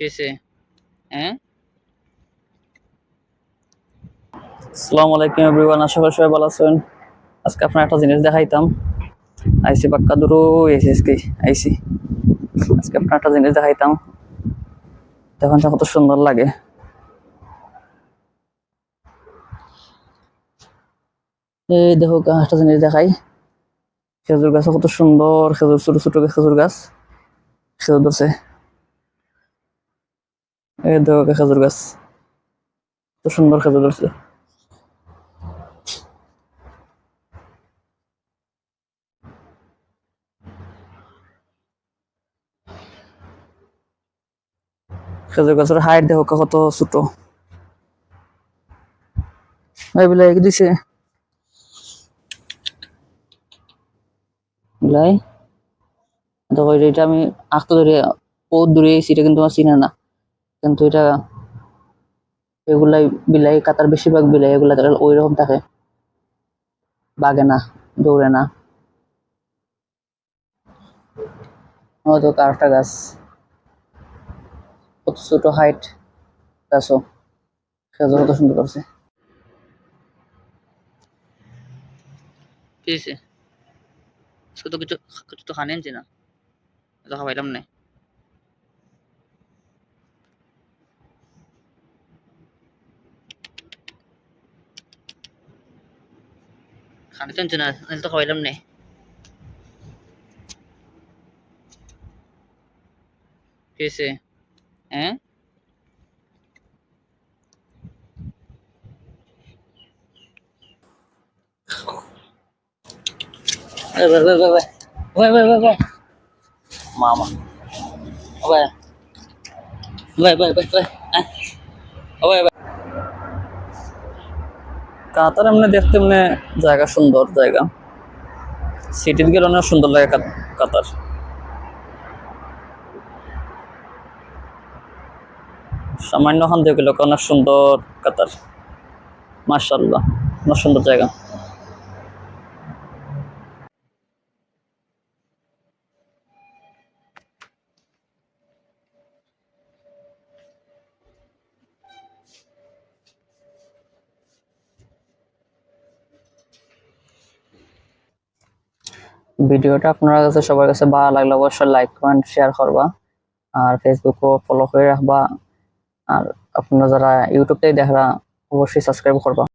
কেসে হ্যাঁ? আসসালামু আলাইকুম এভরিওয়ান আশা করি সবাই ভালো আছেন। আজকে আপনার একটা জিনিস দেখাইতাম। আইসি বাক্কা দূর এসি আজকে আইসি। আজকে আপনার একটা জিনিস দেখাইতাম। দেখুন কত সুন্দর লাগে। এই দেখো গা, একটা জিনিস দেখাই। খেজুর গাছ কত সুন্দর। খেজুর ছোট ছোট খেজুর গাছ। খেজুর ধরছে। এই খেজুর গাছ। কত সুন্দর খেজুর ধরছে। খেজুর গাছের হাইট দেখো কত ছোট। এই বিলাই কি দিছে? বিলাই? দেখো, এটা- আমি আঁকতে ধরে ও দূরে এসেছি, এটা কিন্তু আমার চিনে না। কিন্তু এটা এগুলাই বিলাই, কাতার বেশিরভাগ বিলাই এগুলা ওই রকম থাকে। বাগে না, দৌড়ে না। হয়তো কারটা গাছ। কত ছোট হাইট গাছও। সেজন্য কত সুন্দর করছে। শুধু কিছু কিছু তো খানেন না। তো খাবাইলাম না। খানে তো না নাহলে তো খাবাইলাম না কেসে হ্যাঁ Vai, vai, vai, vai, vai. Vai, vai, কাতার এমনি দেখতে এমনি জায়গা সুন্দর জায়গা। সিটিতে গেলে অনেক সুন্দর লাগে কাত- কাতার। সামান্য হান গেলে অনেক সুন্দর কাতার। মার্শাল্লাহ অনেক সুন্দর জায়গা। ভিডিওটা আপনার কাছে, সবার কাছে ভালো লাগলে অবশ্যই লাইক কমেন্ট শেয়ার করবা। আর ফেসবুকও ফলো করে রাখবা। আর আপনারা যারা ইউটিউব থেকে দেখরা, অবশ্যই সাবস্ক্রাইব করবা।